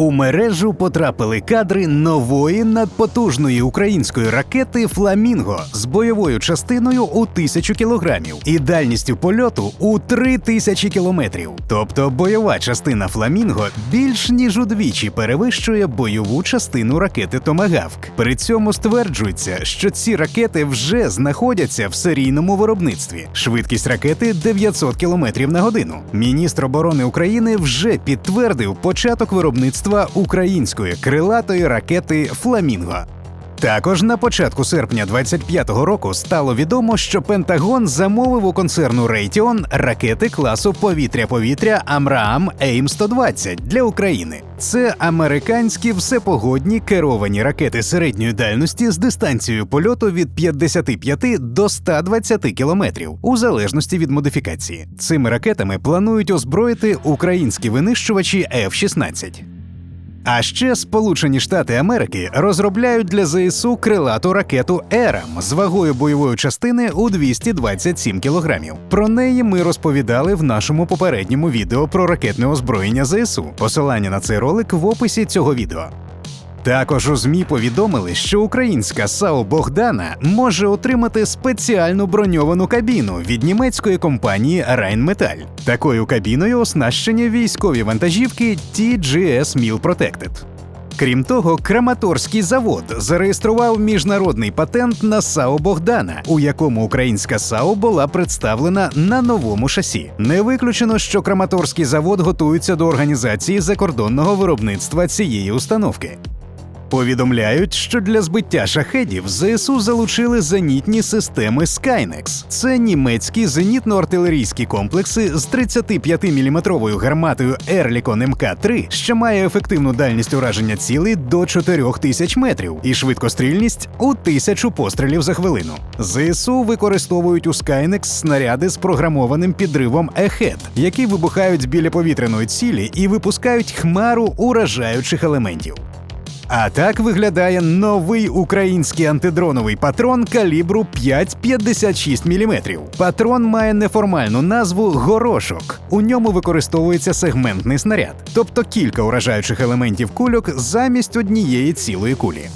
У мережу потрапили кадри нової надпотужної української ракети Фламінго з бойовою частиною у тисячу кілограмів і дальністю польоту у три тисячі кілометрів. Тобто бойова частина Фламінго більш ніж удвічі перевищує бойову частину ракети Томагавк. При цьому стверджується, що ці ракети вже знаходяться в серійному виробництві. Швидкість ракети 900 км на годину. Міністр оборони України вже підтвердив початок виробництва української крилатої ракети Фламінго. Також на початку серпня 25-го року стало відомо, що Пентагон замовив у концерну Raytheon ракети класу повітря-повітря Амраам Ейм 120 для України. Це американські всепогодні керовані ракети середньої дальності з дистанцією польоту від 55 до 120 кілометрів, у залежності від модифікації. Цими ракетами планують озброїти українські винищувачі F-16. А ще Сполучені Штати Америки розробляють для ЗСУ крилату ракету Ерам з вагою бойової частини у 227 кілограмів. Про неї ми розповідали в нашому попередньому відео про ракетне озброєння ЗСУ. Посилання на цей ролик в описі цього відео. Також у ЗМІ повідомили, що українська САУ Богдана може отримати спеціальну броньовану кабіну від німецької компанії Rheinmetall. Такою кабіною оснащені військові вантажівки TGS Mill Protected. Крім того, Краматорський завод зареєстрував міжнародний патент на САУ Богдана, у якому українська САУ була представлена на новому шасі. Не виключено, що Краматорський завод готується до організації закордонного виробництва цієї установки. Повідомляють, що для збиття шахедів ЗСУ залучили зенітні системи Skynex. Це німецькі зенітно-артилерійські комплекси з 35-мм гарматою Ерлікон МК-3, що має ефективну дальність ураження цілей до 4000 метрів і швидкострільність у тисячу пострілів за хвилину. ЗСУ використовують у Skynex снаряди з програмованим підривом Ехет, які вибухають біля повітряної цілі і випускають хмару уражаючих елементів. А так виглядає новий український антидроновий патрон калібру 5,56 мм. Патрон має неформальну назву горошок. У ньому використовується сегментний снаряд, тобто кілька уражаючих елементів кульок замість однієї цілої кулі.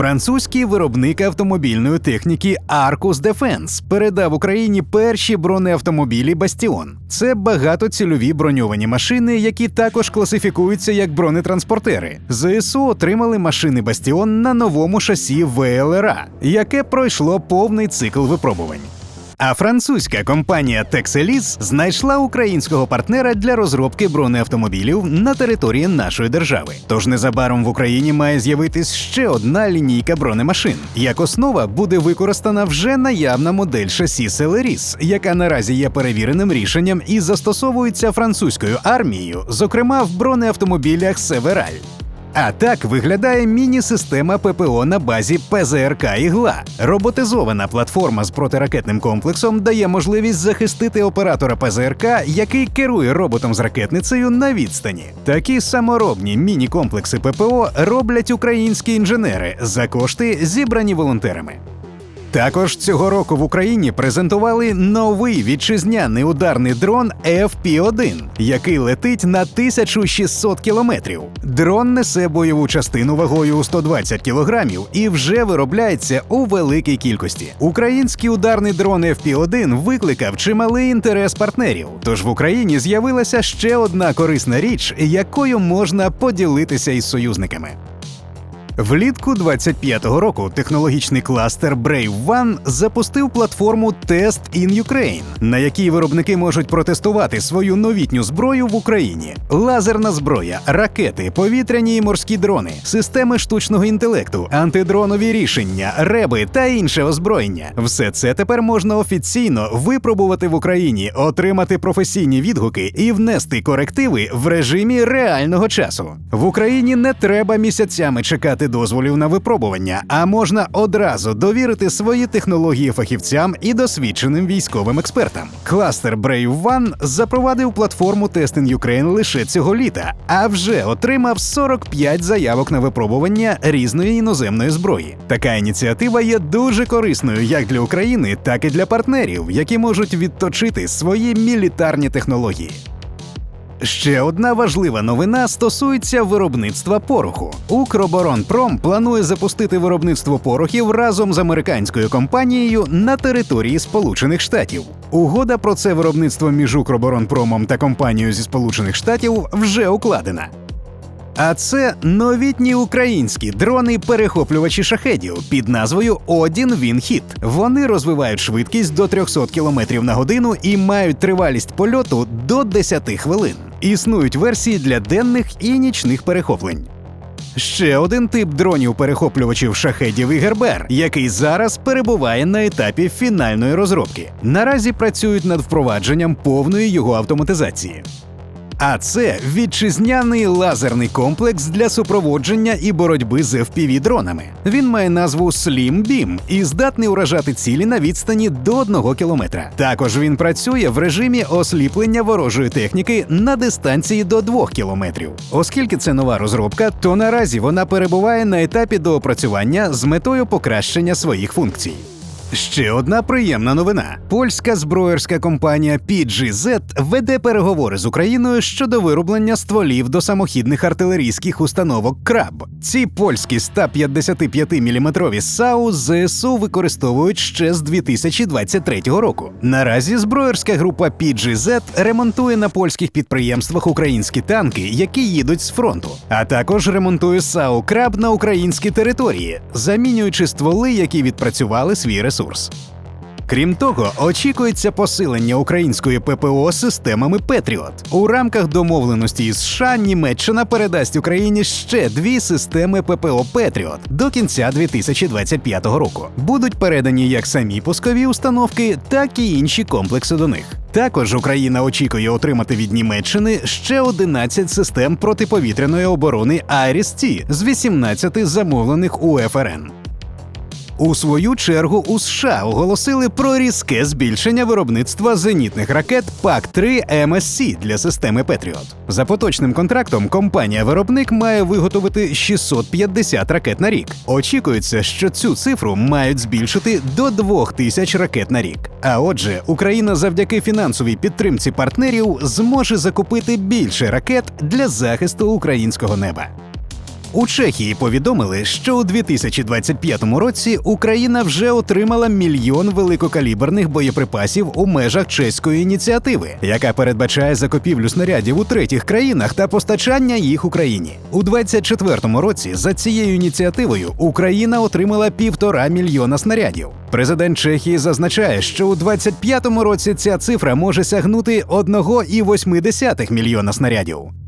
Французький виробник автомобільної техніки Arcus Defense передав Україні перші бронеавтомобілі Бастіон. Це багатоцільові броньовані машини, які також класифікуються як бронетранспортери. ЗСУ отримали машини Бастіон на новому шасі ВЛРА, яке пройшло повний цикл випробувань. А французька компанія Texelis знайшла українського партнера для розробки бронеавтомобілів на території нашої держави. Тож незабаром в Україні має з'явитись ще одна лінійка бронемашин. Як основа буде використана вже наявна модель шасі Celeris, яка наразі є перевіреним рішенням і застосовується французькою армією, зокрема в бронеавтомобілях Севераль. А так виглядає міні-система ППО на базі ПЗРК Ігла. Роботизована платформа з протиракетним комплексом дає можливість захистити оператора ПЗРК, який керує роботом з ракетницею на відстані. Такі саморобні міні-комплекси ППО роблять українські інженери за кошти, зібрані волонтерами. Також цього року в Україні презентували новий вітчизняний ударний дрон FP-1, який летить на 1600 кілометрів. Дрон несе бойову частину вагою у 120 кілограмів і вже виробляється у великій кількості. Український ударний дрон FP-1 викликав чималий інтерес партнерів. Тож в Україні з'явилася ще одна корисна річ, якою можна поділитися із союзниками. Влітку 25-го року технологічний кластер Brave One запустив платформу Test in Ukraine, на якій виробники можуть протестувати свою новітню зброю в Україні: лазерна зброя, ракети, повітряні і морські дрони, системи штучного інтелекту, антидронові рішення, реби та інше озброєння. Все це тепер можна офіційно випробувати в Україні, отримати професійні відгуки і внести корективи в режимі реального часу. В Україні не треба місяцями чекати дозволів на випробування, а можна одразу довірити свої технології фахівцям і досвідченим військовим експертам. Кластер Brave One запровадив платформу Testing Ukraine лише цього літа, а вже отримав 45 заявок на випробування різної іноземної зброї. Така ініціатива є дуже корисною як для України, так і для партнерів, які можуть відточити свої мілітарні технології. Ще одна важлива новина стосується виробництва пороху. Укроборонпром планує запустити виробництво порохів разом з американською компанією на території Сполучених Штатів. Угода про це виробництво між Укроборонпромом та компанією зі Сполучених Штатів вже укладена. А це новітні українські дрони-перехоплювачі шахедів під назвою Одін Вінхіт. Вони розвивають швидкість до 300 км на годину і мають тривалість польоту до 10 хвилин. Існують версії для денних і нічних перехоплень. Ще один тип дронів-перехоплювачів шахедів і Гербер, який зараз перебуває на етапі фінальної розробки. Наразі працюють над впровадженням повної його автоматизації. А це вітчизняний лазерний комплекс для супроводження і боротьби з fpv дронами. Він має назву Slim Beam і здатний уражати цілі на відстані до 1 кілометра. Також він працює в режимі осліплення ворожої техніки на дистанції до 2 кілометрів. Оскільки це нова розробка, то наразі вона перебуває на етапі доопрацювання з метою покращення своїх функцій. Ще одна приємна новина: польська зброєрська компанія PGZ веде переговори з Україною щодо вироблення стволів до самохідних артилерійських установок КРАБ. Ці польські 155-мм САУ ЗСУ використовують ще з 2023 року. Наразі зброєрська група PGZ ремонтує на польських підприємствах українські танки, які їдуть з фронту, а також ремонтує САУ КРАБ на українській території, замінюючи стволи, які відпрацювали свій ресурс ресурс. Крім того, очікується посилення української ППО системами Петріот. У рамках домовленості із США Німеччина передасть Україні ще дві системи ППО Петріот до кінця 2025 року. Будуть передані як самі пускові установки, так і інші комплекси до них. Також Україна очікує отримати від Німеччини ще 11 систем протиповітряної оборони Айріс-Ті з 18 замовлених у ФРН. У свою чергу у США оголосили про різке збільшення виробництва зенітних ракет ПАК-3 МСС для системи Петріот. За поточним контрактом компанія-виробник має виготовити 650 ракет на рік. Очікується, що цю цифру мають збільшити до 2000 ракет на рік. А отже, Україна завдяки фінансовій підтримці партнерів зможе закупити більше ракет для захисту українського неба. У Чехії повідомили, що у 2025 році Україна вже отримала мільйон великокаліберних боєприпасів у межах чеської ініціативи, яка передбачає закупівлю снарядів у третіх країнах та постачання їх Україні. У 2024 році за цією ініціативою Україна отримала півтора мільйона снарядів. Президент Чехії зазначає, що у 2025 році ця цифра може сягнути 1,8 мільйона снарядів.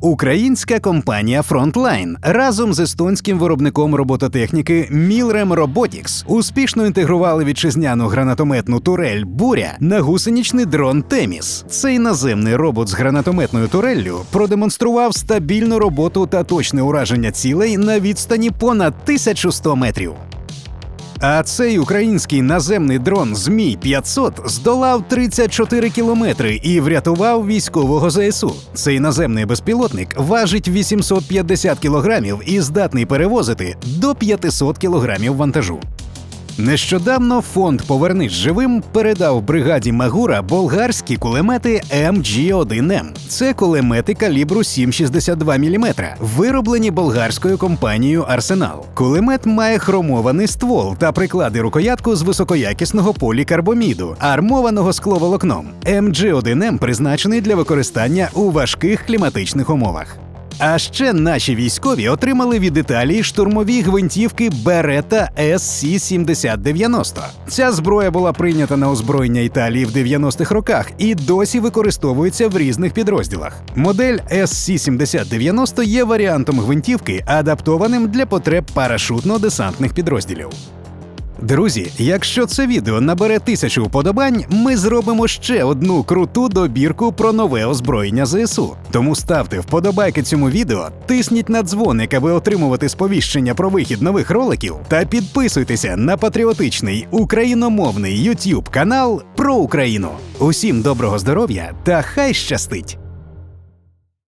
Українська компанія Frontline разом з естонським виробником робототехніки Milrem Robotics успішно інтегрували вітчизняну гранатометну турель Буря на гусеничний дрон Теміс. Цей наземний робот з гранатометною туреллю продемонстрував стабільну роботу та точне ураження цілей на відстані понад 1100 метрів. А цей український наземний дрон Змій 500 здолав 34 кілометри і врятував військового ЗСУ. Цей наземний безпілотник важить 850 кілограмів і здатний перевозити до 500 кілограмів вантажу. Нещодавно фонд Повернись живим передав бригаді Магура болгарські кулемети МГ-1М. Це кулемети калібру 7,62 мм, вироблені болгарською компанією Арсенал. Кулемет має хромований ствол та приклади рукоятку з високоякісного полікарбоміду, армованого скловолокном. МГ-1М призначений для використання у важких кліматичних умовах. А ще наші військові отримали від Італії штурмові гвинтівки Берета sc 7090 Ця зброя була прийнята на озброєння Італії в 90-х роках і досі використовується в різних підрозділах. Модель sc 7090 є варіантом гвинтівки, адаптованим для потреб парашутно-десантних підрозділів. Друзі, якщо це відео набере тисячу вподобань, ми зробимо ще одну круту добірку про нове озброєння ЗСУ. Тому ставте вподобайки цьому відео, тисніть на дзвоник, аби отримувати сповіщення про вихід нових роликів, та підписуйтеся на патріотичний україномовний YouTube канал про Україну. Усім доброго здоров'я та хай щастить!